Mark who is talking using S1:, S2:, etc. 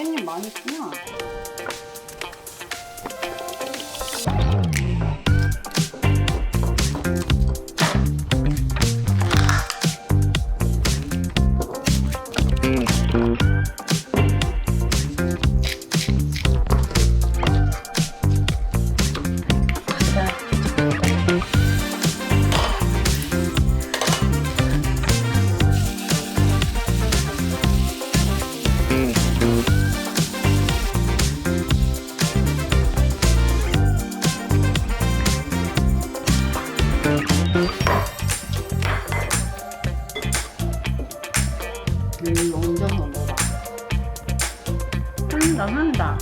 S1: 깻잎 많이 있구나. 물 얹어서 먹어. 한다, 한다.